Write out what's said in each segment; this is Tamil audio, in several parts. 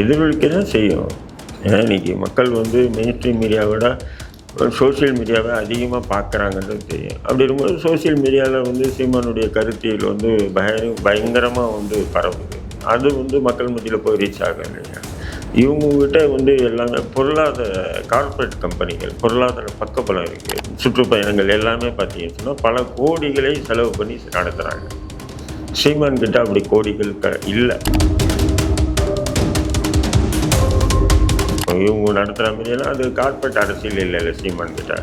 எதிரொலிக்க தான் செய்யும். ஏன்னா இன்றைக்கி மக்கள் வந்து மெயின் ஸ்ட்ரீம் மீடியாவோட சோஷியல் மீடியாவை அதிகமாக பார்க்குறாங்கன்றது தெரியும். அப்படி இருக்கும்போது சோஷியல் மீடியாவில் வந்து சீமானுடைய கருத்தியல் வந்து பய பயங்கரமாக வந்து பரவுது. அது வந்து மக்கள் மத்தியில் போய் ரீச் ஆகும் இல்லையா? இவங்ககிட்ட வந்து எல்லாமே பொருளாதார கார்ப்பரேட் கம்பெனிகள் பொருளாதார பக்கபலம் இருக்குது சுற்றுப்பயணங்கள் எல்லாமே பார்த்தீங்கன்னு சொன்னால் பல கோடிகளை செலவு பண்ணி நடத்துகிறாங்க சீமான் கிட்ட அப்படி கோடிகள் க இல்லை. இவங்க நடத்துகிற மாதிரியெல்லாம் அது கார்பரேட் அரசியல் இல்லை இல்லை சீமான் கிட்ட.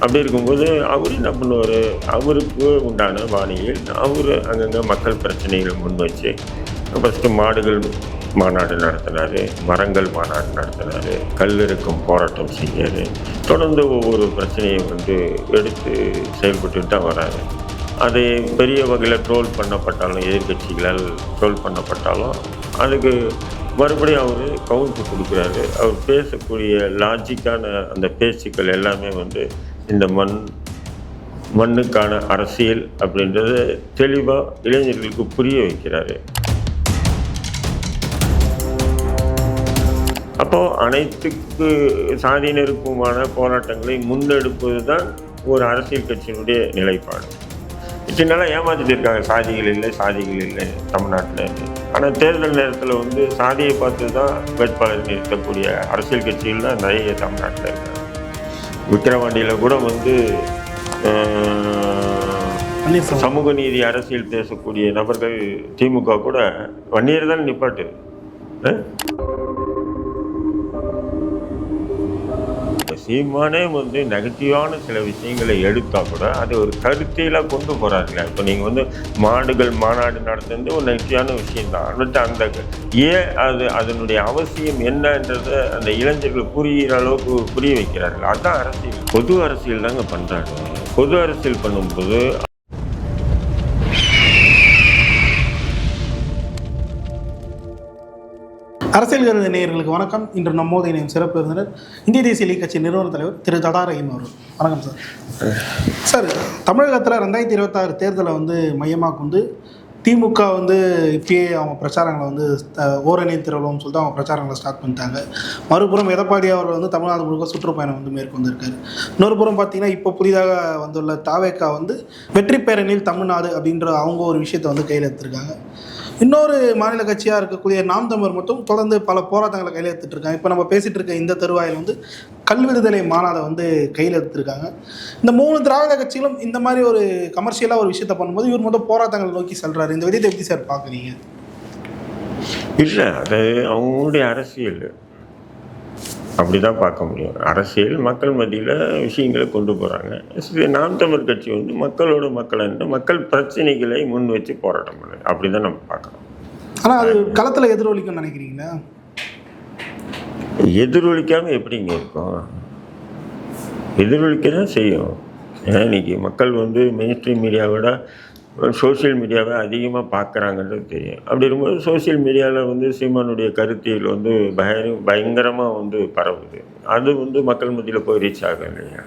அப்படி இருக்கும்போது அவர் என்ன பண்ணுவார்? அவருக்கு உண்டான பாணியில் அவர் அங்கங்கே மக்கள் பிரச்சனைகளை முன் வச்சு ஃபஸ்ட்டு மாடுகள் மாநாடு நடத்தினார் மரங்கள் மாநாடு நடத்தினார் கல் இருக்கும் போராட்டம் செஞ்சார். தொடர்ந்து ஒவ்வொரு பிரச்சனையும் வந்து எடுத்து செயல்பட்டுட்டு தான் வராரு. அது பெரிய வகையில் ட்ரோல் பண்ணப்பட்டாலும் எதிர்க்கட்சிகளால் ட்ரோல் பண்ணப்பட்டாலும் அதுக்கு மறுபடியும் அவர் கவுண்டர் கொடுக்குறாரு. அவர் பேசக்கூடிய லாஜிக்கான அந்த பேச்சுக்கள் எல்லாமே வந்து இந்த மண் மண்ணுக்கான அரசியல் அப்படின்றத தெளிவாக இளைஞர்களுக்கு புரிய வைக்கிறாரு. அப்போது அனைத்துக்கு சாதியினருக்குமான போராட்டங்களை முன்னெடுப்பது தான் ஒரு அரசியல் கட்சியினுடைய நிலைப்பாடு. இத்தனால ஏமாத்திட்டு இருக்காங்க. சாதிகள் இல்லை சாதிகள் இல்லை தமிழ்நாட்டில். ஆனால் தேர்தல் நேரத்தில் வந்து சாதியை பார்த்து தான் வேட்பாளர் நிறுத்தக்கூடிய அரசியல் கட்சிகள் தான் நிறைய தமிழ்நாட்டில் இருக்காங்க. விக்கிரவாண்டியில் கூட வந்து சமூக நீதி அரசியல் பேசக்கூடிய நபர்கள் திமுக கூட வன்னியர் தான் நிப்பாட்டு. சீமானே வந்து நெகட்டிவான சில விஷயங்களை எடுத்தால் கூட அது ஒரு கருத்தியலாக கொண்டு போகிறாருங்க இப்போ நீங்கள் வந்து மாடுகள் மாநாடு நடத்துறது ஒரு நெகட்டிவான விஷயந்தான் பட் அந்த ஏன் அது அதனுடைய அவசியம் என்னன்றதை அந்த இளைஞர்கள் புரிகிற அளவுக்கு புரிய வைக்கிறார்கள். அதான் அரசியல். பொது அரசியல் தாங்க பண்ணுறாங்க பொது அரசியல் பண்ணும்போது அரசியல் கருத நேயர்களுக்கு வணக்கம். இன்று நம்மோது இணையம் சிறப்பு விருந்தினர் இந்திய தேசிய லீக் கட்சி நிறுவன தலைவர் திரு தடா ரஹீம் அவர்கள். வணக்கம் சார். சார் தமிழகத்தில் ரெண்டாயிரத்தி இருபத்தாறு தேர்தலை வந்து மையமாக கொண்டு திமுக வந்து இப்பயே அவங்க பிரச்சாரங்களை வந்து ஓரணி திருவிழான்னு சொல்லிட்டு அவங்க பிரச்சாரங்களை ஸ்டார்ட் பண்ணிட்டாங்க. மறுபுறம் எடப்பாடி அவர்கள் வந்து தமிழ்நாடு முழுக்க சுற்றுப்பயணம் வந்து மேற்கொண்டிருக்காரு. இன்னொரு புறம் பார்த்தீங்கன்னா இப்போ புதிதாக வந்துள்ள தாவேக்கா வந்து வெற்றி பேரணியில் தமிழ்நாடு அப்படின்ற அவங்க ஒரு விஷயத்தை வந்து கையில் எடுத்திருக்காங்க. இன்னொரு மாநில கட்சியாக இருக்கக்கூடிய நாம் தமிழர் மட்டும் தொடர்ந்து பல போராட்டங்களை கையில் எடுத்துட்டு இருக்காங்க. இப்போ நம்ம பேசிட்டு இருக்க இந்த தருவாயில் வந்து கல்விடுதலை மாநாடை வந்து கையில் எடுத்திருக்காங்க இந்த மூணு திராவிட கட்சிகளும் இந்த மாதிரி ஒரு கமர்ஷியலாக ஒரு விஷயத்த பண்ணும்போது இவர் மட்டும் போராட்டங்களை நோக்கி செல்றாரு. இந்த விதத்தை எப்படி சார் பார்க்குறீங்க. இல்லை அது அவங்களுடைய அரசியல். அப்படி தான் பார்க்க முடியும். அரசியல் மக்கள் மத்தியில் விஷயங்களை கொண்டு போகிறாங்க நாம் தமிழ் கட்சி வந்து மக்களோட மக்கள் என்று மக்கள் பிரச்சனைகளை முன் வச்சு போராட்டம் பண்ணுது. அப்படி தான் நம்ம பார்க்குறோம். ஆனால் அது களத்தில் எதிரொலிக்கும்னு நினைக்கிறீங்களா? எதிரொலிக்காமல் எப்படிங்க இருக்கும்? எதிரொலிக்க தான் செய்யும். ஏன்னா இன்னைக்கு மக்கள் வந்து மெயின் ஸ்ட்ரீம் மீடியாவோட சோஷியல் மீடியாவை அதிகமாக பார்க்குறாங்கன்றது தெரியும். அப்படி இருக்கும்போது சோஷியல் மீடியாவில் வந்து சீமானுடைய கருத்தியல் வந்து பய பயங்கரமாக வந்து பரவுது. அது வந்து மக்கள் மத்தியில் போய் ரீச் ஆகும் இல்லையா?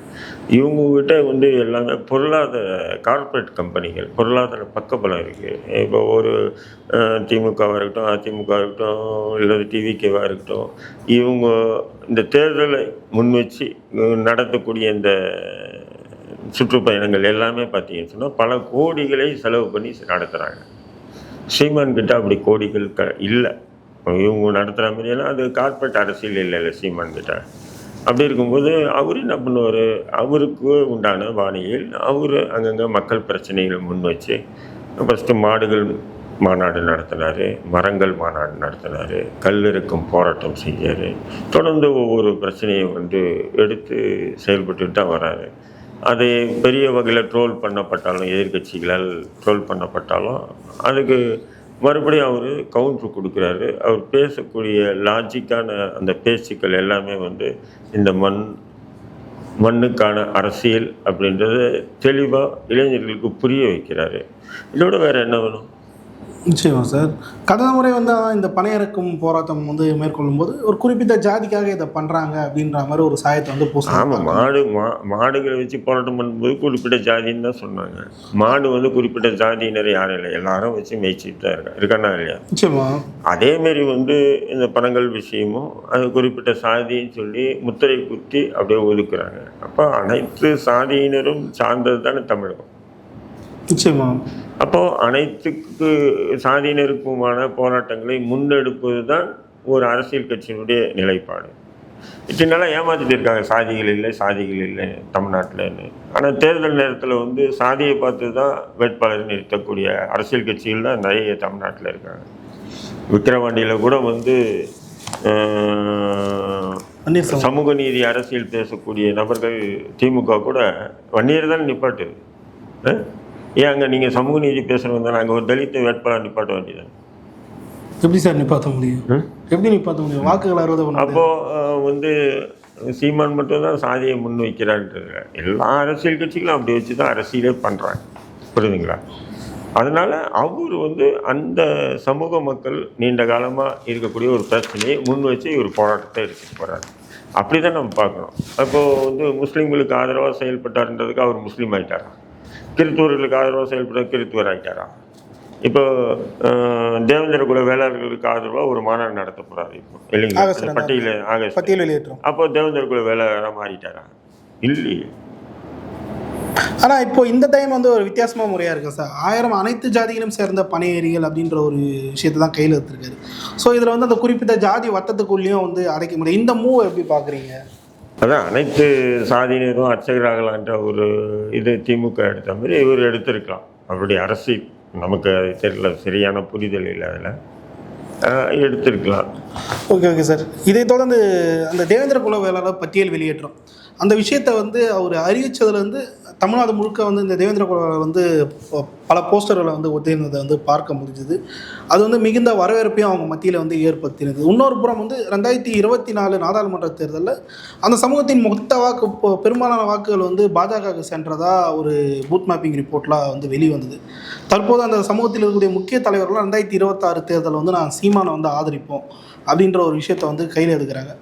இவங்கக்கிட்ட வந்து எல்லாமே பொருளாதார கார்ப்பரேட் கம்பெனிகள் பொருளாதார பக்கபலம் இருக்குது இப்போ ஒரு திமுகவாக இருக்கட்டும் அதிமுக இருக்கட்டும் இல்லை டிவிகேவாக இருக்கட்டும் இவங்க இந்த தேர்தலை முன் வச்சு நடத்தக்கூடிய இந்த சுற்றுப்பயணங்கள் எல்லாமே பார்த்தீங்கன்னு சொன்னால் பல கோடிகளை செலவு பண்ணி நடத்துகிறாங்க. சீமான் கிட்ட அப்படி கோடிகள் க இல்லை. இவங்க நடத்துகிற மாதிரியெல்லாம் அது கார்பரேட் அரசியல் இல்லை இல்லை சீமான் கிட்ட. அப்படி இருக்கும்போது அவர் என்ன பண்ணுவார்? அவருக்கு உண்டான பாணியில் அவர் அங்கங்கே மக்கள் பிரச்சனைகளை முன் வச்சு ஃபஸ்ட்டு மாடுகள் மாநாடு நடத்தினார் மரங்கள் மாநாடு நடத்தினார் கல்லிருக்கும் போராட்டம் செஞ்சார். தொடர்ந்து ஒவ்வொரு பிரச்சனையும் வந்து எடுத்து செயல்பட்டுட்டு தான் வராரு. அது பெரிய வகையில் ட்ரோல் பண்ணப்பட்டாலும் எதிர்க்கட்சிகளால் ட்ரோல் பண்ணப்பட்டாலும் அதுக்கு மறுபடியும் அவர் கவுண்டர் கொடுக்குறாரு. அவர் பேசக்கூடிய லாஜிக்கான அந்த பேச்சுக்கள் எல்லாமே வந்து இந்த மண் மண்ணுக்கான அரசியல் அப்படின்றத தெளிவாக இளைஞர்களுக்கு புரிய வைக்கிறாரு. இதோட வேறு என்ன வேணும்? நிச்சயமா சார். கடந்த முறை வந்து இந்த பணியிறக்கும் போராட்டம் வந்து மேற்கொள்ளும் போது ஒரு குறிப்பிட்ட ஜாதிக்காக இதை பண்றாங்க அப்படின்ற மாதிரி ஒரு சாயத்தை வந்து ஆமாம் பூச மாடு மா மாடுகளை வச்சு போராட்டம் பண்ணும்போது குறிப்பிட்ட ஜாதின்னு தான் சொன்னாங்க. மாடு வந்து குறிப்பிட்ட ஜாதியினர் யாரும் இல்லை. எல்லாரும் வச்சு மேய்ச்சிட்டு தான் இருக்கா இருக்கானா இல்லையா? நிச்சயமா. அதேமாரி வந்து இந்த பணங்கள் விஷயமும் அது குறிப்பிட்ட சாதின்னு சொல்லி முத்திரை குத்தி அப்படியே ஒதுக்குறாங்க. அப்போ அனைத்து சாதியினரும் சார்ந்தது தானே தமிழகம். நிச்சயமா. அப்போது அனைத்துக்கு சாதியினருக்குமான போராட்டங்களை முன்னெடுப்பது தான் ஒரு அரசியல் கட்சியினுடைய நிலைப்பாடு. இத்தனை நாளாக ஏமாத்திட்டு இருக்காங்க. சாதிகள் இல்லை சாதிகள் இல்லை தமிழ்நாட்டில்னு ஆனால் தேர்தல் நேரத்தில் வந்து சாதியை பார்த்து தான் வேட்பாளர் நிறுத்தக்கூடிய அரசியல் கட்சிகள் தான் நிறைய தமிழ்நாட்டில் இருக்காங்க. விக்கிரவாண்டியில் கூட வந்து சமூக நீதி அரசியல் பேசக்கூடிய நபர்கள் திமுக கூட வன்னியர் தான் நிப்பாட்டுது. ஏன் அங்கே நீங்கள் சமூக நீதி பேசுகிறவங்க தானே அங்கே ஒரு தலித் வேட்பாளர் நிப்பாட்ட வேண்டியது எப்படி சார் நிப்பாத்த முடியும்? எப்படி நிப்பாத்த முடியும்? வாக்குகள் அறுபது. அப்போது வந்து சீமான் மட்டும்தான் சாதியை முன் வைக்கிறான்றது எல்லா அரசியல் கட்சிகளும் அப்படி வச்சு தான் அரசியலே பண்ணுறாங்க புரியுதுங்களா? அதனால் அவர் வந்து அந்த சமூக மக்கள் நீண்ட காலமாக இருக்கக்கூடிய ஒரு பிரச்சனையை முன் வச்சு ஒரு போராட்டத்தை எடுத்துட்டு போகிறாரு அப்படி தான் நம்ம பார்க்கணும். அப்போது வந்து முஸ்லீம்களுக்கு ஆதரவாக செயல்பட்டார்ன்றதுக்கு அவர் முஸ்லீம் ஆயிட்டாரா? கிறித்துவர்களுக்கு ஆதரவாக செயல்பட கிறித்துவர் ஆயிட்டாரா? இப்போ தேவேந்திர குல வேளாளர்களுக்கு ஆதரவாக ஒரு மாநாடு நடத்த போகிறாரு இப்போ இல்லைங்களா? பட்டியல ஆகஸ்ட் பட்டியல் வெளியேற்றம் அப்போ தேவேந்திர குல வேளாளராக மாறிட்டாரா? இல்லையே. ஆனா இப்போ இந்த டைம் வந்து ஒரு வித்தியாசமா முறையா இருக்கு சார். ஆயிரம் அனைத்து ஜாதிகளும் சேர்ந்த பனையேறிகள் அப்படின்ற ஒரு விஷயத்தை தான் கையில் எடுத்திருக்காரு. ஸோ இதுல வந்து அந்த குறிப்பிட்ட ஜாதி வட்டத்துக்குள்ளேயும் வந்து அடைக்க முடியும். இந்த மூவ் எப்படி பாக்குறீங்க? அதான் அனைத்து சாதியினரும் அர்ச்சகராகலான்ற ஒரு இது திமுக எடுத்த மாதிரி இவர் எடுத்திருக்கலாம். அவருடைய அரசு நமக்கு அது தெரியல சரியான புரிதல் இல்லை அதில். எடுத்திருக்கலாம். Okay okay sir. இதை தொடர்ந்து அந்த தேவேந்திர குல வேளாளர் பட்டியல் வெளியேற்றம். அந்த விஷயத்தை வந்து அவர் அறிவித்ததுலேருந்து தமிழ்நாடு முழுக்க வந்து இந்த தேவேந்திர குல வந்து பல போஸ்டர்களை வந்து ஒட்டியிருந்ததை வந்து பார்க்க முடிஞ்சுது. அது வந்து மிகுந்த வரவேற்பையும் அவங்க மத்தியில் வந்து ஏற்படுத்தினது. இன்னொரு புறம் வந்து ரெண்டாயிரத்தி இருபத்தி நாலு நாடாளுமன்ற தேர்தலில் அந்த சமூகத்தின் மொத்த வாக்கு பெரும்பாலான வாக்குகள் வந்து பாஜகவுக்கு சென்றதாக ஒரு பூத் மேப்பிங் ரிப்போர்ட்லாம் வந்து வெளிவந்தது. தற்போது அந்த சமூகத்தில் இருக்கக்கூடிய முக்கிய தலைவர்கள்லாம் ரெண்டாயிரத்தி இருபத்தாறு தேர்தலில் வந்து நான் சீமானை வந்து ஆதரிப்போம். அப்படின்ற ஒரு விஷயத்த வந்து கையில் எடுக்கிறாங்க.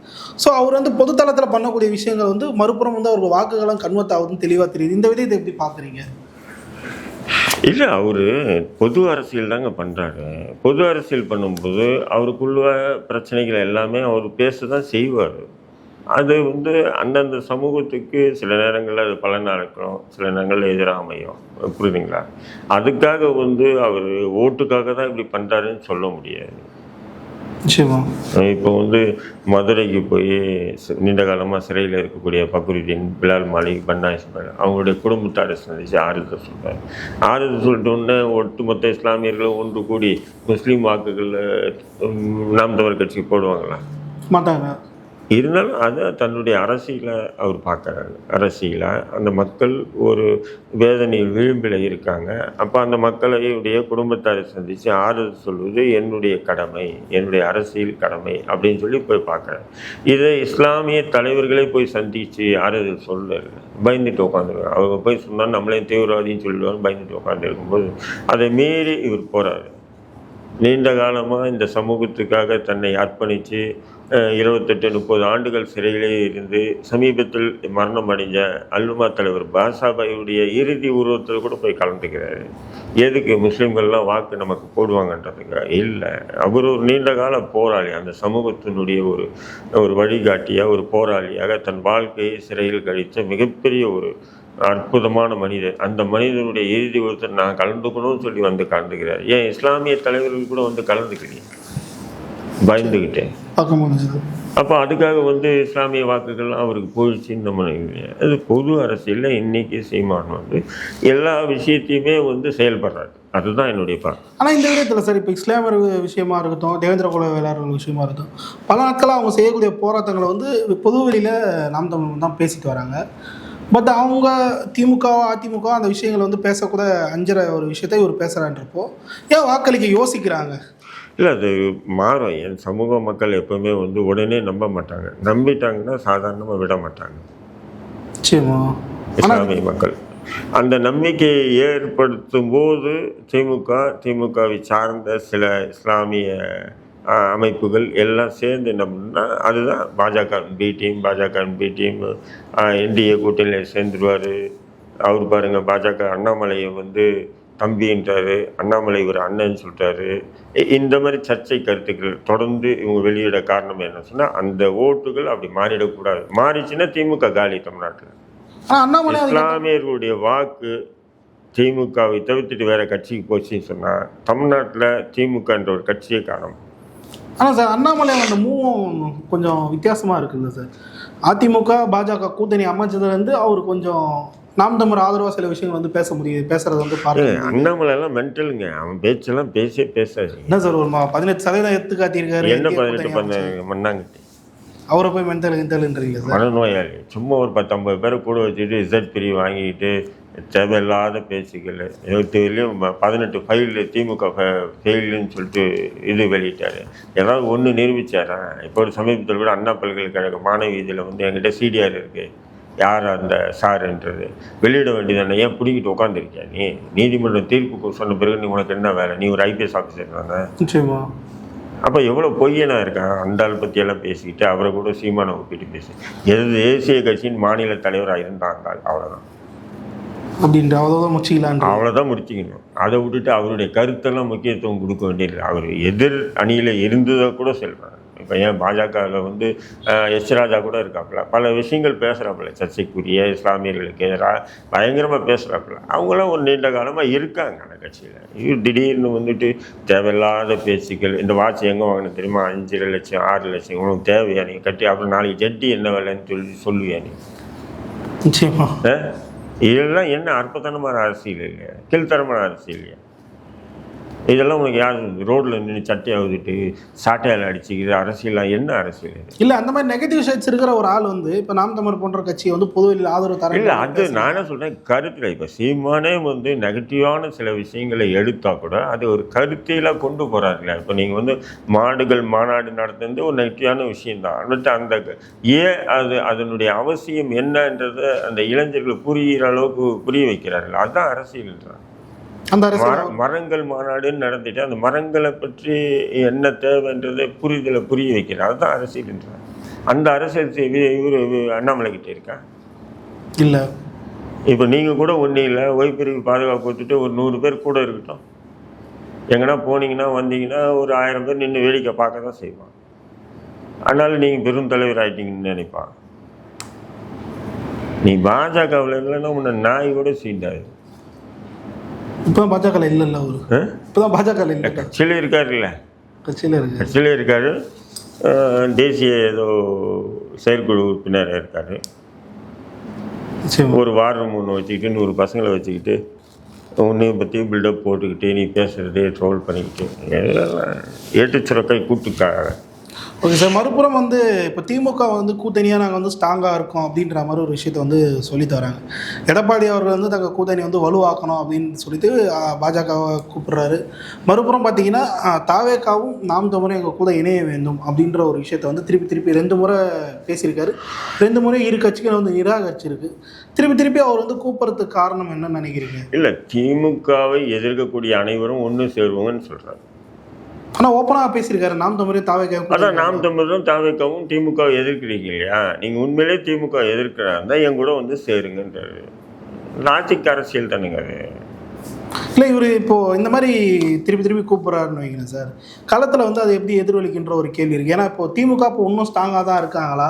ஸோ அவர் வந்து பொதுத்தளத்தில் பண்ணக்கூடிய விஷயங்கள் வந்து மறுபுறம் வந்து அவருக்கு வாக்குகளும் கன்வெர்ட் ஆகுதுன்னு தெளிவாக தெரியுது. இந்த விதத்தை எப்படி பார்க்குறீங்க? இல்லை அவர் பொது அரசியல் தாங்க பண்ணுறாரு பொது அரசியல் பண்ணும்போது அவருக்குள்ள பிரச்சனைகள் எல்லாமே அவர் பேச தான் செய்வார். அது வந்து அந்தந்த சமூகத்துக்கு சில நேரங்களில் அது பலனாக இருக்கும் சில நேரங்களில் எதிராக அமையும் புரியுதுங்களா? அதுக்காக வந்து அவர் ஓட்டுக்காக தான் இப்படி பண்ணுறாருன்னு சொல்ல முடியாது. இப்போ வந்து மதுரைக்கு போய் நீண்ட காலமாக சிறையில் இருக்கக்கூடிய பக்ருதீன் பிலால் மாலிக் பன்னா இஸ்மாயில் அவங்களுடைய குடும்பத்தாரை சந்திச்சு ஆறுதல் சொல்றாரு. ஆறுதல் சொல்லிட்டு உடனே ஒட்டுமொத்த இஸ்லாமியர்களும் ஒன்று கூடி முஸ்லீம் வாக்குகள் நாம் தமிழ் கட்சிக்கு போடுவாங்களா? மாட்டாங்க. இருந்தாலும் அதை தன்னுடைய அரசியலை அவர் பார்க்குறாரு. அரசியலாக அந்த மக்கள் ஒரு வேதனை விளிம்பில் இருக்காங்க. அப்போ அந்த மக்களையுடைய குடும்பத்தாரை சந்தித்து ஆறுதல் சொல்வது என்னுடைய கடமை என்னுடைய அரசியல் கடமை அப்படின்னு சொல்லி போய் பார்க்குறாரு. இதை இஸ்லாமிய தலைவர்களே போய் சந்தித்து ஆறுதல் சொல்ல பயந்துட்டு உட்காந்துருக்காங்க அவங்க போய் சொன்னால் நம்மளையும் தீவிரவாதின்னு சொல்லிடுவாங்க பயந்துட்டு உட்காந்துருக்கும்போது அதை மீறி இவர் போகிறாரு நீண்ட காலமாக இந்த சமூகத்துக்காக தன்னை அர்ப்பணித்து இருபத்தெட்டு முப்பது ஆண்டுகள் சிறையிலே இருந்து சமீபத்தில் மரணம் அடைஞ்ச அல்லுமா தலைவர் பாஷாபாயுடைய இறுதி உருவத்தில் கூட போய் கலந்துக்கிறாரு. எதுக்கு முஸ்லீம்கள்லாம் வாக்கு நமக்கு போடுவாங்கன்றதுங்க? இல்லை. அவர் ஒரு நீண்ட கால போராளி. அந்த சமூகத்தினுடைய ஒரு ஒரு வழிகாட்டியாக ஒரு போராளியாக தன் வாழ்க்கையை சிறையில் கழித்த மிகப்பெரிய ஒரு அற்புதமான மனிதர். அந்த மனிதனுடைய இறுதி ஒருத்தர் நான் கலந்துக்கணும்னு சொல்லி வந்து கலந்துக்கிறார். ஏன் இஸ்லாமிய தலைவர்கள் கூட வந்து கலந்துக்கிறீங்க? பயந்துக்கிட்டேன் பார்க்க அப்போ அதுக்காக வந்து இஸ்லாமிய வாக்குகள்லாம் அவருக்கு போயிடுச்சுன்னு நம்ம அது பொது அரசியலில் இன்னைக்கு சீமான் வந்து எல்லா விஷயத்தையுமே வந்து செயல்படுறாரு. அதுதான் என்னுடைய பார்வை. ஆனால் இந்த விதத்தில் சார் இப்போ இஸ்லாமியர் விஷயமா இருக்கட்டும் தேவேந்திர குல வேளாளர்கள் விஷயமா இருக்கட்டும் பல நாட்களாக அவங்க செய்யக்கூடிய போராட்டங்களை வந்து பொது வெளியில் நாம் தமிழ் தான் பேசிட்டு வராங்க. பட் அவங்க திமுக அதிமுக அந்த விஷயங்களை வந்து பேசக்கூட அஞ்சுற ஒரு விஷயத்தை இவர் பேசுகிறான்றப்போ ஏன் வாக்களிக்க யோசிக்கிறாங்க? இல்லை அது மாறும். என் சமூக மக்கள் எப்பவுமே வந்து உடனே நம்ப மாட்டாங்க. நம்பிட்டாங்கன்னா சாதாரணமாக விட மாட்டாங்க. இஸ்லாமிய மக்கள். அந்த நம்பிக்கையை ஏற்படுத்தும் போது திமுக திமுகவை சார்ந்த சில இஸ்லாமிய அமைப்புகள் எல்லாம் சேர்ந்து என்ன அதுதான் Bajaka B team Bajaka B team NDA கூட்டணியில் சேர்ந்துருவார். அவர் பாருங்க பாஜக அண்ணாமலையை வந்து தம்பின்றாரு அண்ணாமலை ஒரு அண்ணன் இ- இந்த மாதிரி சர்ச்சை கருத்துக்கள் தொடர்ந்து இவங்க வெளியிட காரணம் என்ன சொன்னால் அந்த ஓட்டுகள் அப்படி மாறிடக்கூடாது மாறிச்சுன்னா திமுக காலி தமிழ்நாட்டில். இஸ்லாமியர்களுடைய வாக்கு திமுகவை தவிர்த்துட்டு வேற கட்சிக்கு போச்சுன்னு சொன்னால் தமிழ்நாட்டில் திமுகன்ற ஒரு கட்சியை காணும். ஆனால் சார் அண்ணாமலை அந்த மூவும் கொஞ்சம் வித்தியாசமாக இருக்குல்ல சார். அதிமுக பாஜக கூட்டணி அமைச்சதுலேருந்து அவர் கொஞ்சம் நாம் தமிழ் ஆதரவாக சில விஷயங்கள் வந்து பேச முடியுது பேசுறது வந்து பார்க்க அண்ணாமலை எல்லாம் மென்டலுங்க. அவன் பேச்செல்லாம் பேசவே பேசாது. என்ன சார் ஒரு பதினெட்டு சதவீதம் எடுத்து காட்டியிருக்காரு என்ன பதினெட்டு பண்ண. மண்ணாங்கட்டி? அவரை போய் மென்டல் கிண்டல்ன்றீங்க சார்? மனநோயாளி. சும்மா ஒரு பத்தொம்பது பேரை கூட வச்சுட்டு இசட் பிரி வாங்கிட்டு தேவையில்லாத பேச்சுக்கள். இருபத்தேழுலையும் பதினெட்டு ஃபைல் திமுக ஃபெயிலுன்னு சொல்லிட்டு இது வெளியிட்டாரு. ஏதாவது ஒன்று நிரூபிச்சாரா? இப்போ ஒரு சமீபத்தில் கூட அண்ணா பல்கலைக்கழக மாணவி இதில் வந்து என்கிட்ட சிடிஆர் இருக்கு. யார் அந்த சாருன்றது வெளியிட வேண்டியதானே ஏன் பிடிக்கிட்டு உட்காந்துருக்கியா நீ? நீதிமன்ற தீர்ப்புக்கு சொன்ன பிறகு நீ உனக்கு என்ன வேலை? நீ ஒரு ஐபிஎஸ் ஆஃபீஸர் தானே? நிச்சயமா. அப்போ எவ்வளோ பொய்யனா இருக்கான்? அந்த ஆள் பற்றியெல்லாம் பேசிக்கிட்டு அவரை கூட சீமானை ஒப்பிட்டு பேசி. எது தேசிய கட்சியின் மாநில தலைவராக இருந்தாங்க அவ்வளோதான் அப்படின்ற அவ்வளோதான் முச்சிக்கலான்ற. அவ்வளோதான் முடிச்சுக்கணும். அதை விட்டுட்டு அவருடைய கருத்தெல்லாம் முக்கியத்துவம் கொடுக்க வேண்டியது அவர் எதிர் அணியில் இருந்ததை கூட சொல்கிறார் இப்போ ஏன் பாஜகவில் வந்து எஸ் ராஜா கூட இருக்காப்புல. பல விஷயங்கள் பேசுகிறாப்புல சர்ச்சைக்குரிய இஸ்லாமியர்களுக்கு எதிராக பயங்கரமாக பேசுகிறாப்புல அவங்களாம் ஒரு நீண்ட காலமாக இருக்காங்க அந்த கட்சியில். இது திடீர்னு வந்துட்டு தேவையில்லாத பேச்சுக்கள் இந்த வாட்ச் எங்கே வாங்கின தெரியுமா? அஞ்சரை லட்சம் ஆறு லட்சம் உனக்கு தேவையா நீ கட்டி அப்புறம் நாளைக்கு ஜட்டி என்ன வேலைன்னு சொல்லி சொல்லுவியா நீ? நிச்சயமா? இதெல்லாம் என்ன அற்புதமான அரசியல் இல்லையா? கீழ்த்தரமான அரசியல் இல்லையா? இதெல்லாம் உனக்கு யார் ரோட்டில் நின்று சட்டையை ஊதிட்டு சாட்டையால் அடிச்சுக்கிது அரசியலாம் என்ன அரசியல் இல்ல அந்த மாதிரி நெகட்டிவ் ஷேட்ஸ் இருக்கிற ஒரு ஆள் வந்து இப்ப நாம் தமிழர் போன்ற கட்சியை வந்து பொதுவெளியில் ஆதரவு தர இல்லை அது நானே சொல்கிறேன் கருத்தில் இப்போ சீமானே வந்து நெகட்டிவான சில விஷயங்களை எடுத்தா கூட அது ஒரு கருத்தியலாக கொண்டு போகிறாருல்ல இப்போ நீங்கள் வந்து மாடுகள் மாநாடு நடத்துறது ஒரு நெகட்டிவான விஷயம்தான். பட் அந்த ஏன் அது அதனுடைய அவசியம் என்னன்றதை அந்த இளைஞர்கள் புரிகிற அளவுக்கு புரிய வைக்கிறார்கள். அதுதான் அரசியல்ன்றான் அந்த மரங்கள் மாநாடுன்னு நடந்துட்டு அந்த மரங்களை பற்றி என்ன தேவைன்றதை புரிதலை புரிய வைக்கிறார். அதுதான் அரசியல்ன்றார் அந்த அரசியல் இவர் அண்ணாமலை கிட்ட இருக்கா? இல்ல. இப்போ நீங்கள் கூட ஒன்றும் இல்லை. ஓய்பிரிவு பாதுகாப்பு கொடுத்துட்டு ஒரு நூறு பேர் கூட இருக்கட்டும். எங்கன்னா போனீங்கன்னா வந்தீங்கன்னா ஒரு ஆயிரம் பேர் நின்று வேடிக்கை பார்க்க தான் செய்வான் அதனால நீங்கள் பெரும் தலைவர் ஆயிட்டீங்கன்னு நினைப்பான் நீ பாஜகவில் இல்லைன்னா உன்னை நாய் கூட சீண்டாது. இப்பதான் பாஜக இல்ல இல்ல அவரு. ஆ? இப்பதான் பாஜக இல்ல கட்சியில் இருக்காருல்ல கட்சியில இருக்கு கட்சியில் இருக்காரு. தேசிய ஏதோ செயற்குழு உறுப்பினராக இருக்காரு. ஒரு வார் ரூம் ஒன்று வச்சுக்கிட்டு நூறு பசங்களை வச்சுக்கிட்டு உன்னைய பற்றி பில்டப் போட்டுக்கிட்டு நீ பேசுறது ட்ரோல் பண்ணிக்கிட்டு ஏட்டு சுரக்காய் கூட்டுக்காக ஓகே சார் மறுபுறம் வந்து இப்போ திமுக வந்து கூட்டணியாக நாங்கள் வந்து ஸ்ட்ராங்காக இருக்கோம் அப்படின்ற மாதிரி ஒரு விஷயத்தை வந்து சொல்லி தராங்க எடப்பாடி அவர்கள் வந்து தங்கள் கூட்டணி வந்து வலுவாக்கணும் அப்படின்னு சொல்லிட்டு பாஜகவை கூப்பிடுறாரு. மறுபுறம் பார்த்தீங்கன்னா தாவேக்காவும் நாம் தமிழும் எங்கள் கூட இணைய வேண்டும் அப்படின்ற ஒரு விஷயத்தை வந்து திருப்பி திருப்பி ரெண்டு முறை பேசியிருக்காரு. ரெண்டு முறை இரு கட்சிகள் வந்து நிராகரிச்சிருக்கு. திருப்பி திருப்பி அவர் வந்து கூப்பிட்றதுக்கு காரணம் என்னன்னு நினைக்கிறீங்க? இல்லை திமுகவை எதிர்க்கக்கூடிய அனைவரும் ஒன்று சேருவாங்கன்னு சொல்கிறாரு ஆனால் ஓப்பனாக பேசியிருக்காரு நாம் தமிழ் தாவேகாவும் அதான் நாம் தமிழரும் தாவேக்காவும் திமுகவை எதிர்க்கிறீங்க இல்லையா? நீங்கள் உண்மையிலே திமுக எதிர்க்கிறாருந்தா என் கூட வந்து சேருங்கன்றாரு. லாஜிக் அரசியல் தானுங்க அது. இல்லை இவர் இப்போ இந்த மாதிரி திருப்பி திருப்பி கூப்பிட்றாருன்னு வைங்களேன் சார். களத்தில் வந்து அது எப்படி எதிரொலிக்கின்ற ஒரு கேள்வி இருக்குது ஏன்னா இப்போ திமுக இப்போ இன்னும் ஸ்ட்ராங்காக தான் இருக்காங்களா?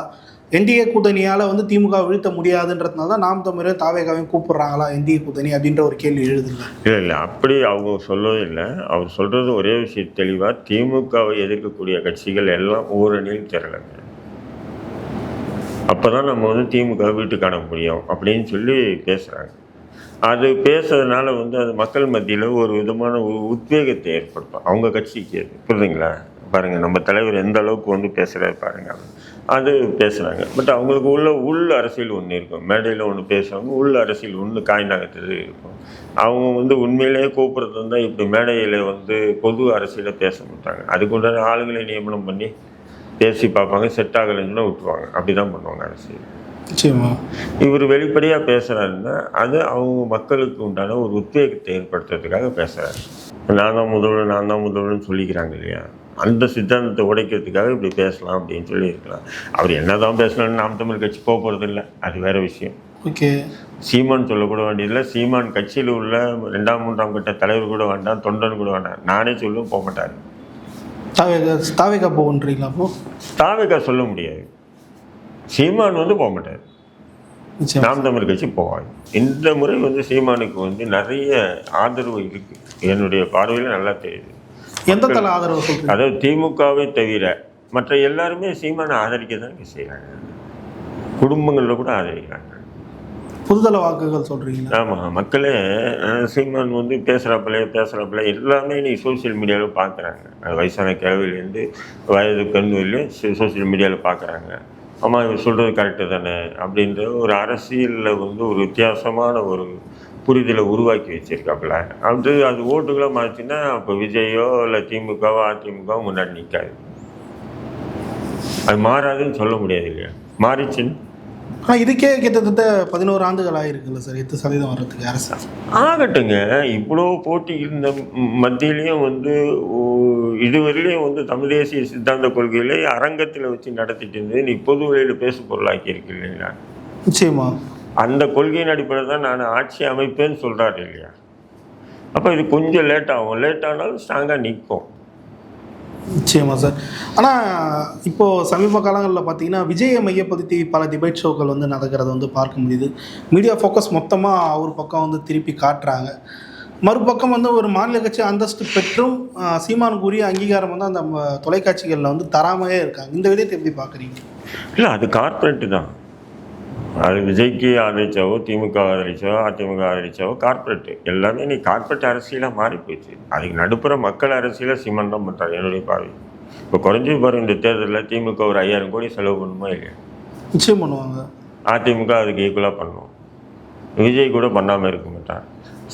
என்டிஏ கூட்டணியால் வந்து திமுக வீழ்த்த முடியாதுன்றதுனால தான் நாம் தமிழர் தாவேகாவையும் கூப்பிடுறாங்களா என்டிஏ கூட்டணி அப்படின்ற ஒரு கேள்வி எழுதுல்ல இல்லை இல்லை அப்படி அவங்க சொல்லவே இல்லை. அவர் சொல்கிறது ஒரே விஷயம் தெளிவாக திமுகவை எதிர்க்கக்கூடிய கட்சிகள் எல்லாம் ஓரணியில் திரளுங்க. அப்போ தான் நம்ம வந்து திமுக வீட்டுக்கு காண முடியும் அப்படின்னு சொல்லி பேசுகிறாங்க அது பேசுறதுனால வந்து அது மக்கள் மத்தியில் ஒரு விதமான ஒரு உத்வேகத்தை ஏற்படுத்தும். அவங்க கட்சிக்கு புரியுதுங்களா? பாருங்கள் நம்ம தலைவர் எந்த அளவுக்கு வந்து பேசுகிறாரு பாருங்கள் அது பேசுகிறாங்க பட் அவங்களுக்கு உள்ள உள் அரசியல் ஒன்று இருக்கும். மேடையில் ஒன்று பேசுவாங்க உள் அரசியல் ஒன்று காய் நகர்த்தது இருக்கும். அவங்க வந்து உண்மையிலேயே கூப்பிட்றது இருந்தால் இப்படி மேடையில் வந்து பொது அரசியலை பேச மாட்டாங்க. அதுக்குண்டான ஆளுங்களை நியமனம் பண்ணி பேசி பார்ப்பாங்க. செட் ஆகலைன்னா விட்டுருவாங்க. அப்படி தான் பண்ணுவாங்க அரசியல். நிச்சயமா. இவர் வெளிப்படையாக பேசுகிறாருன்னா அது அவங்க மக்களுக்கு உண்டான ஒரு உத்வேகத்தை ஏற்படுத்துறதுக்காக பேசுகிறாரு நான் தான் முதல்வர் நான் தான் முதல்வர்னு சொல்லிக்கிறாங்க இல்லையா? அந்த சித்தாந்தத்தை உடைக்கிறதுக்காக இப்படி பேசலாம் அப்படின்னு சொல்லி இருக்கலாம் அவர் என்ன தான் பேசலாம்னு நாம் தமிழ் கட்சி போக போகிறது இல்லை அது வேற விஷயம். ஓகே. சீமான் சொல்லக்கூட வேண்டியதில்லை. சீமான் கட்சியில் உள்ள ரெண்டாம் மூன்றாம் கட்ட தலைவர் கூட வேண்டாம் தொண்டன் கூட வேண்டாம். நானே சொல்லும் போக மாட்டார். தாவேகா தாவேகா போகுன்றீங்களா அப்போ? தாவேக்கா சொல்ல முடியாது. சீமான் வந்து போக மாட்டார். நாம் தமிழ் கட்சி போவாங்க இந்த முறை வந்து சீமானுக்கு வந்து நிறைய ஆதரவு இருக்கு. என்னுடைய பார்வையில் நல்லா தெரியுது. எந்த தலை ஆதரவு அதாவது திமுகவை தவிர மற்ற எல்லாருமே சீமானை ஆதரிக்க தான் செய்கிறாங்க குடும்பங்களில் கூட ஆதரிக்கிறாங்க. புதுதள வாக்குகள் சொல்றீங்களா? ஆமாம் மக்களே சீமான் வந்து பேசுகிறாப்பிலே பேசுகிறாப்பில எல்லாமே நீ சோஷியல் மீடியாவில் பார்க்குறாங்க வயசான கிழவிலேருந்து வயது பெண் வரையிலும் சோஷியல் மீடியாவில் பார்க்குறாங்க ஆமாம் இவர் சொல்கிறது கரெக்டு தானே அப்படின்ற ஒரு அரசியலில் வந்து ஒரு வித்தியாசமான ஒரு புரிதலை உருவாக்கி வச்சிருக்காப்புல. அது அது ஓட்டுகளை மாற்றினா அப்போ விஜயோ இல்லை திமுகவோ அதிமுகவோ முன்னாடி நிற்காது அது மாறாதுன்னு சொல்ல முடியாது இல்லையா? மாறிச்சுன்னு ஆனால் இதுக்கே கிட்டத்தட்ட பதினோரு ஆண்டுகள் ஆயிருக்குல்ல சார் எட்டு சதவீதம் வர்றதுக்கு அரசு. ஆகட்டுங்க. இவ்வளோ போட்டி இருந்த மத்தியிலையும் வந்து இதுவரையிலையும் வந்து தமிழ் தேசிய சித்தாந்த கொள்கையிலே அரங்கத்தில் வச்சு நடத்திட்டு இருந்தது நீ பொது வெளியில் பேசு பொருளாக்கி இருக்கு இல்லைங்களா? நிச்சயமா. அந்த கொள்கையின் அடிப்படையில் தான் நான் ஆட்சி அமைப்பேன்னு சொல்கிறாரு இல்லையா? அப்போ இது கொஞ்சம் லேட் ஆகும். லேட் ஆனாலும் ஸ்ட்ராங்காக நிற்கும். நிச்சயமா சார். ஆனால் இப்போது சமீப காலங்களில் பார்த்தீங்கன்னா விஜயை மையப்படுத்தி பல டிபேட் ஷோக்கள் வந்து நடக்கிறத வந்து பார்க்க முடியுது. மீடியா ஃபோக்கஸ் மொத்தமாக அவர் பக்கம் வந்து திருப்பி காட்டுறாங்க. மறுபக்கம் வந்து ஒரு மாநில கட்சி அந்தஸ்து பெற்றும் ஆஹ், சீமானுக்கு உரிய அங்கீகாரம் வந்து அந்த தொலைக்காட்சிகளில் வந்து தராமையே இருக்காங்க. இந்த விதத்தை எப்படி பார்க்குறீங்க இல்லை அது கார்ப்பரேட்டு தான். அது விஜய்க்கு ஆதரிச்சாவோ திமுக ஆதரிச்சாவோ அதிமுக ஆதரிச்சாவோ கார்ப்பரேட்டு எல்லாமே நீ கார்ப்பரேட் அரசியலாக மாறி போச்சு அதுக்கு நடுப்புற மக்கள் அரசியலை சீமான் தான் பண்ணுறாங்க என்னுடைய பார்வை. இப்போ குறைஞ்சி பாருங்க இந்த தேர்தலில் திமுக ஒரு ஐயாயிரம் கோடி செலவு பண்ணுமா இல்லையா? நிச்சயம் பண்ணுவாங்க. அதிமுக அதுக்கு ஈக்குவலாக பண்ணும். விஜய் கூட பண்ணாமல் இருக்க மாட்டான்.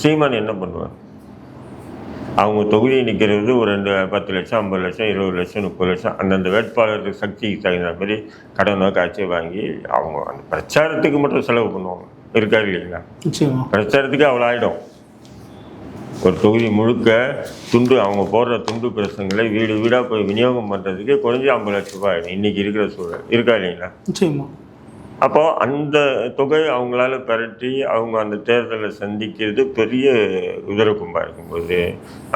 சீமான் என்ன பண்ணுவார்? அவங்க தொகுதியை நிற்கிறது ஒரு ரெண்டு பத்து லட்சம் ஐம்பது லட்சம் இருபது லட்சம் முப்பது லட்சம். அந்தந்த வேட்பாளருக்கு சக்திக்கு தகுந்த மாதிரி கடனோ காய்ச்சி வாங்கி அவங்க அந்த பிரச்சாரத்துக்கு மட்டும் செலவு பண்ணுவாங்க. இருக்காரு இல்லைங்களா? பிரச்சாரத்துக்கு அவ்வளோ ஆகிடும் ஒரு தொகுதி முழுக்க துண்டு அவங்க போடுற துண்டு பிரசங்களை வீடு வீடாக போய் விநியோகம் பண்ணுறதுக்கு குறைஞ்சி ஐம்பது லட்ச ரூபாய் இன்றைக்கி இருக்கிற சூழல். இருக்கா இல்லைங்களா? அப்போ அந்த தொகை அவங்களால பெரட்டி அவங்க அந்த தேர்தலை சந்திக்கிறது பெரிய உதரக்கும்பா இருக்கும்போது.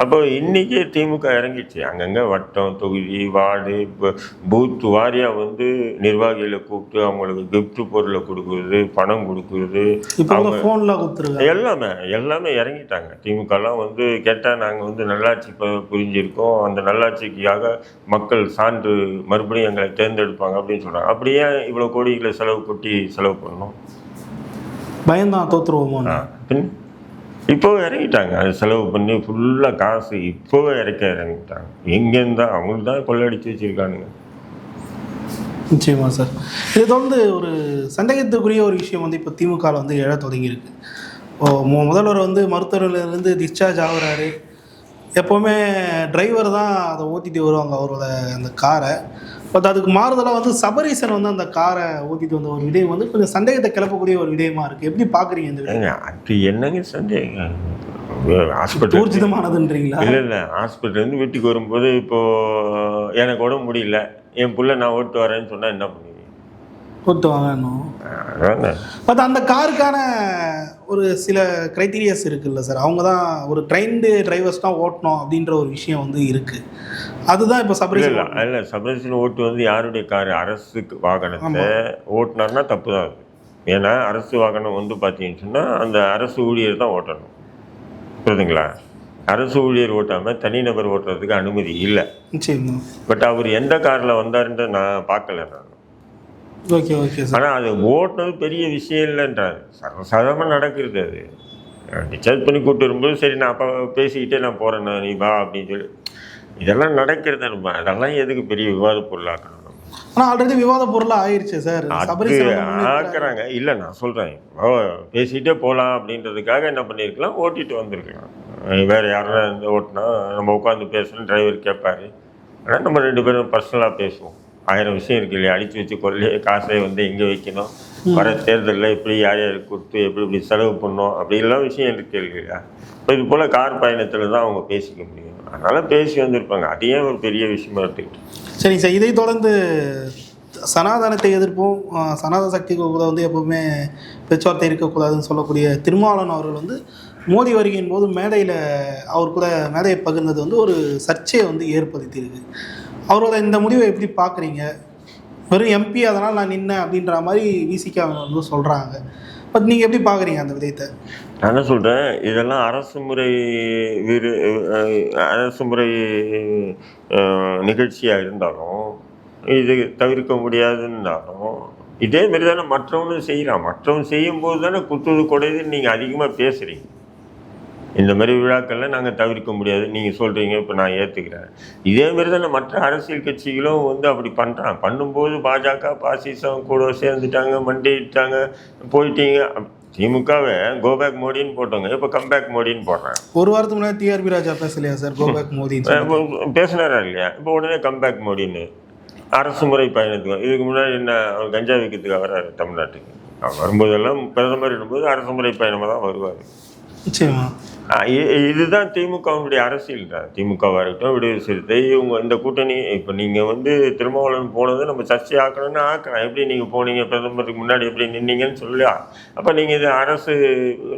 அப்போ இன்னைக்கே திமுக இறங்கிச்சு அங்கங்கே வட்டம் தொகுதி வார்டு இப்போ பூத் வாரியாக வந்து நிர்வாகிகளை கூப்பிட்டு அவங்களுக்கு gift பொருளை கொடுக்குறது பணம் கொடுக்குறது. இப்போ உங்க ஃபோனில் கொடுத்துருக்காங்க. எல்லாமே எல்லாமே இறங்கிட்டாங்க. திமுகலாம் வந்து கேட்டால் நாங்கள் வந்து நல்லாட்சி புரிஞ்சிருக்கோம். அந்த நல்லாட்சிக்காக மக்கள் சான்று மறுபடியும் எங்களை தேர்ந்தெடுப்பாங்க அப்படின்னு சொல்கிறாங்க அப்படியே இவ்வளோ கோடிகளை செலவு கொட்டி செலவு பண்ணணும். பயந்தான் தோத்துருவோமோ? பின் இப்போ இறங்கிட்டாங்க. அது செலவு பண்ணி ஃபுல்லாக காசு இப்போவே இறக்க இறங்கிட்டாங்க. எங்கேருந்தா அவங்களுக்கு தான் கொள்ளடிச்சு வச்சுருக்கானுங்க. நிச்சயமா சார். இது தொடர்ந்து ஒரு சந்தேகத்துக்குரிய ஒரு விஷயம் வந்து இப்போ திமுகவில் வந்து எழ தொடங்கியிருக்கு. முதல்வர் வந்து மருத்துவர்லேருந்து டிஸ்சார்ஜ் ஆகுறாரு. எப்போவுமே டிரைவர் தான் அதை ஓட்டிட்டு வருவாங்க அவரோட அந்த காரை பட் அதுக்கு மாறுதலாக வந்து சபரீசன் வந்து அந்த காரை ஓட்டிட்டு வந்த ஒரு விடயம் வந்து கொஞ்சம் சந்தேகத்தை கிளப்பக்கூடிய ஒரு விடயமா இருக்குது எப்படி பார்க்குறீங்க இந்த அது என்னங்க சந்தேகம்? ஹாஸ்பிட்டல் ஊர்ஜிதமானதுன்றீங்களா இல்லை இல்லை. ஹாஸ்பிட்டல்லேருந்து வீட்டுக்கு வரும்போது இப்போது எனக்கு உடம்பு முடியல. என் புள்ள நான் ஓட்டு வரேன்னு சொன்னால் என்ன பண்ணுவீங்க? அதாங்க பட் அந்த காருக்கான ஒரு சில க்ரைட்டீரியாஸ் இருக்குல்ல சார் அவங்க தான் ஒரு ட்ரெயின்டு டிரைவர்ஸ் தான் ஓட்டணும் அப்படின்ற ஒரு விஷயம் வந்து இருக்குது அதுதான் இப்போ சபரீசன் இல்லை இல்லை சபரேஷன் ஓட்டு வந்து யாருடைய கார்? அரசு வாகனத்தை ஓட்டுனார்னா தப்பு தான் அது. ஏன்னா அரசு வாகனம் வந்து பார்த்தீங்கன்னு சொன்னால் அந்த அரசு ஊழியர் தான் ஓட்டணும். புரியுதுங்களா? அரசு ஊழியர் ஓட்டாமல் தனிநபர் ஓட்டுறதுக்கு அனுமதி இல்லை. பட் அவர் எந்த காரில் வந்தாருன்ற நான் பார்க்கல நான். ஓகே ஓகே ஆனால் அது ஓட்டுனது பெரிய விஷயம் இல்லைன்றாரு. சர்வசாதாரணமாக நடக்கிறது அது. டிஸ்சார்ஜ் பண்ணி கூப்பிட்டு வரும்போது சரி நான் அப்போ பேசிக்கிட்டே நான் போகிறேன் நீ வா அப்படின்னு சொல்லி. இதெல்லாம் நடக்கிறது நம்ம அதெல்லாம் எதுக்கு பெரிய விவாத பொருளாக்கணும்? ஆனால் ஆல்ரெடி விவாத பொருளாக ஆயிடுச்சு சார். ஆக்குறாங்க. இல்லை நான் சொல்கிறேன் ஓ பேசிக்கிட்டே போகலாம் அப்படின்றதுக்காக என்ன பண்ணியிருக்கலாம் ஓட்டிட்டு வந்திருக்கலாம். வேற யாரும் ஓட்டினா நம்ம உட்காந்து பேசணும் டிரைவர் கேட்பாரு ஆனால் நம்ம ரெண்டு பேரும் பர்சனலாக பேசுவோம். ஆயிரம் விஷயம் இருக்கு இல்லையா? அடித்து வச்சு கொள்ளையே காசை வந்து எங்கே வைக்கணும்? வர தேர்தலில் எப்படி யார் யார் கொடுத்து எப்படி இப்படி செலவு பண்ணணும்? அப்படிலாம் விஷயம் இருக்கு இல்லையா? இப்போ இது போல் கார் பயணத்தில் தான் அவங்க பேசிக்க முடியும். அதனால் பேசி வந்திருப்பாங்க. அதையே ஒரு பெரிய விஷயமா எடுத்துக்கிட்டு? சரிங்க சார். இதை தொடர்ந்து சனாதனத்தை எதிர்ப்போம். சனாதன சக்திக்கு கூட வந்து எப்பவுமே பேச்சுவார்த்தை இருக்கக்கூடாதுன்னு சொல்லக்கூடிய திருமாவளவன் அவர்கள் வந்து மோடி வருகையின் போது மேடையில் அவர் கூட மேடையை பகிர்ந்தது வந்து ஒரு சர்ச்சையை வந்து ஏற்படுத்தியிருக்கு. அவரோட இந்த முடிவை எப்படி பார்க்குறீங்க? வெறும் எம்பி அதனால் நான் நின்னேன் அப்படின்ற மாதிரி விசிகா வந்து சொல்கிறாங்க பட் நீங்கள் எப்படி பார்க்குறீங்க அந்த விதயத்தை நான் என்ன சொல்கிறேன் இதெல்லாம் அரசு முறை விரு அரசு முறை நிகழ்ச்சியாக இருந்தாலும் இது தவிர்க்க முடியாதுன்னாலும் இதே மாதிரி தானே மற்றவனும் செய்யலாம். மற்றவன் செய்யும்போது தானே குத்துது குடையுதுன்னு நீங்கள் அதிகமாக பேசுகிறீங்க இந்த மாதிரி விழாக்கள்லாம் நாங்கள் தவிர்க்க முடியாது. நீங்கள் சொல்கிறீங்க இப்போ நான் ஏற்றுக்கிறேன் இதே மாதிரி தானே மற்ற அரசியல் கட்சிகளும் வந்து அப்படி பண்ணுறான் பண்ணும்போது பாஜக பாசிசம் கூட சேர்ந்துட்டாங்க மண்டிட்டாங்க போயிட்டீங்க. திமுகவை கோபேக் மோடின்னு போட்டோங்க இப்போ கம்பேக் மோடின்னு போடுறாங்க. ஒரு வாரத்துக்கு முன்னாடி டிஆர்பி ராஜா பேசலையா சார்? கோபேக் மோடி பேசினாரா இல்லையா? இப்போ உடனே கம்பேக் மோடின்னு அரசு முறை பயணத்துக்கு இதுக்கு முன்னாடி என்ன அவர் கஞ்சா விற்கிறதுக்கு வராரு தமிழ்நாட்டுக்கு. அவர் வரும்போதெல்லாம் பிரதமர் இருக்கும்போது அரசு முறை பயணமாக தான் வருவார். நிச்சயமா. இதுதான் திமுகவினுடைய அரசியல். தான் திமுகவாக இருக்கட்டும் விடுதலை சிறுத்தை இவங்க இந்த கூட்டணி இப்போ நீங்கள் வந்து திருமாவளவன் போனதை நம்ம சர்ச்சை ஆக்கணும்னு ஆக்கலாம் எப்படி நீங்கள் போனீங்க பிரதமருக்கு முன்னாடி எப்படி நின்னீங்கன்னு சொல்லலாம் அப்போ நீங்கள் இது அரசு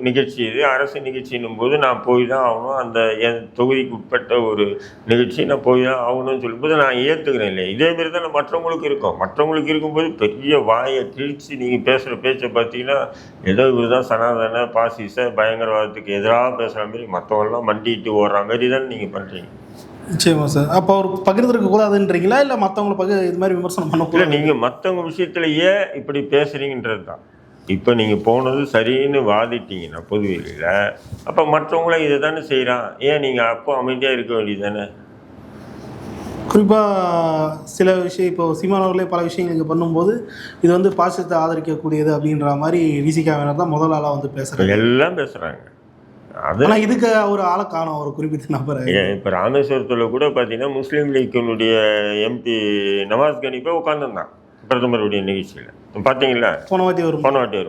நிகழ்ச்சி இது. அரசு நிகழ்ச்சின்னும் போது நான் போய் தான் ஆகணும். அந்த என் தொகுதிக்கு உட்பட்ட ஒரு நிகழ்ச்சி நான் போய் தான் ஆகணும்னு சொல்லும்போது நான் ஏற்றுக்கிறேன் இல்லையா? இதே மாதிரி தான் மற்றவங்களுக்கு இருக்கும். மற்றவங்களுக்கு இருக்கும்போது பெரிய வாயை கிழிச்சு நீங்கள் பேசுகிற பேச்சை பார்த்தீங்கன்னா ஏதோ இவர் தான் சனாதன பாசிச பயங்கரவாதத்துக்கு எதிராக பேசுகிற மாதிரி மற்றவங்களாம் மண்டிட்டு ஓடுற மாதிரி தான் நீங்கள் பண்ணுறீங்க நிச்சயமா சார். அப்போ அவர் பகிர்ந்திருக்க கூடாதுன்றீங்களா இல்லை மற்றவங்கள பகு இது மாதிரி விமர்சனம் பண்ணக்கூடாது? நீங்கள் மற்றவங்க விஷயத்தில் ஏன் இப்படி பேசுகிறீங்கன்றது தான். இப்போ நீங்கள் போனது சரின்னு வாதிட்டீங்கன்னா பொதுவெளியில் அப்போ மற்றவங்களும் இதை தானே செய்கிறான் ஏன் நீங்கள் அப்போ அமைதியாக இருக்க வேண்டியது தானே குறிப்பாக சில விஷயம் இப்போ சீமான் அவர்களே பல விஷயங்கள் இங்கே பண்ணும்போது இது வந்து பாசிசத்தை ஆதரிக்கக்கூடியது அப்படின்ற மாதிரி விசிகாவினர் தான் முதல் ஆளாக வந்து பேசுகிறாங்க எல்லாம் பேசுகிறாங்க அது இதுக்கு ஒரு ஆளை காணும் ஒரு குறிப்பிட்ட நபரை. இப்போ ராமேஸ்வரத்தில் கூட பார்த்தீங்கன்னா முஸ்லீம் லீக்கினுடைய எம்பி நவாஸ் கனி போய் உட்காந்துருந்தான் பிரதமருடைய நிகழ்ச்சியில். பார்த்தீங்களா போன வாட்டி வரும் போன வாட்டி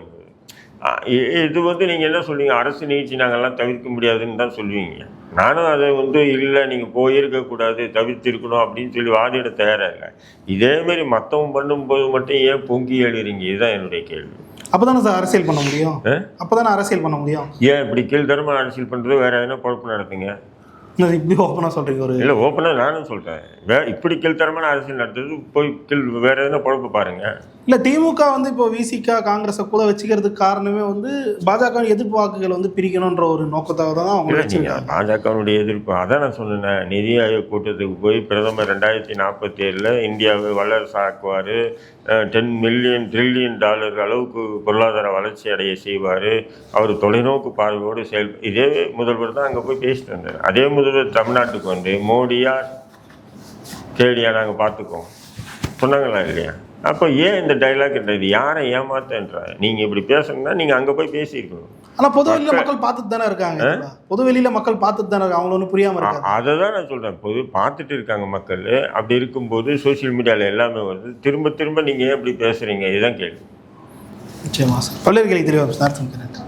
இ- இது வந்து நீங்கள் என்ன சொல்லுவீங்க? அரசு நிகழ்ச்சி நாங்கள்லாம் தவிர்க்க முடியாதுன்னு தான் சொல்லுவீங்க. நானும் அதை வந்து இல்லை நீங்கள் போயிருக்கக்கூடாது தவிர்த்திருக்கணும் அப்படின்னு சொல்லி வாதிட தயாராக இல்லை. இதேமாரி மற்றவங்க பண்ணும்போது மட்டும் ஏன் பொங்கி எழுறீங்க? இதுதான் என்னுடைய கேள்வி. அப்போ தானே சார் அரசியல் பண்ண முடியும்? ஆ? அப்போ தானே அரசியல் பண்ண முடியும்? ஏன் இப்படி கீழ்த்தரமாக அரசியல் பண்ணுறது வேறு எதனா குழப்பம் நடத்துங்க. இப்படி ஓப்பனாக சொல்கிறீங்க ஒரு இல்லை ஓப்பனாக நானும் சொல்கிறேன் வே இப்படி கீழ்த்தரமான அரசியல் நடத்துறது போய் கீழ் வேறு எதனா குழப்ப பாருங்கள் இல்லை திமுக வந்து இப்போ விசிகா காங்கிரஸை கூட வச்சுக்கிறதுக்கு காரணமே வந்து பாஜக எதிர்ப்பு வாக்குகள் வந்து பிரிக்கணுன்ற ஒரு நோக்கத்தாக தான் அவங்க வச்சிருக்காங்க. பாஜகவுடைய எதிர்ப்பு அதான் நான் சொன்னேன் நிதி ஆயோக் கூட்டத்துக்கு போய் பிரதமர் ரெண்டாயிரத்தி நாற்பத்தி ஏழில் இந்தியாவை வல்லரசு ஆக்குவார் டென் மில்லியன் ட்ரில்லியன் டாலர் அளவுக்கு பொருளாதார வளர்ச்சி அடைய செய்வார் அவர் தொலைநோக்கு பார்வையோடு செயல் இதே முதல்வர் தான் அங்கே போய் பேசிட்டு வந்தார். அதே முதல்வர் தமிழ்நாட்டுக்கு வந்து மோடியா கேடியா நாங்கள் பார்த்துக்கோம் சொன்னாங்களா இல்லையா? அப்போ ஏன் இந்த டைலாக் இது? யாரை ஏமாத்தன்ற நீங்கள் இப்படி பேசணும்னா நீங்கள் அங்கே போய் பேசியிருக்கணும். ஆனால் பொது வெளியில மக்கள் பார்த்துட்டு தானே இருக்காங்க பொது வெளியில மக்கள் பார்த்துட்டு தானே இருக்காங்க. அவங்கள ஒன்றும் புரியாம இருக்காது. அதை தான் நான் சொல்கிறேன் பொது பார்த்துட்டு இருக்காங்க மக்கள். அப்படி இருக்கும்போது சோஷியல் மீடியாவில் எல்லாமே வருது. திரும்ப திரும்ப நீங்கள் ஏன் இப்படி பேசுகிறீங்க இதுதான் கேள்வி. நிச்சயமா சார். பல்வேறு கேள்வி தெரியும் சார்.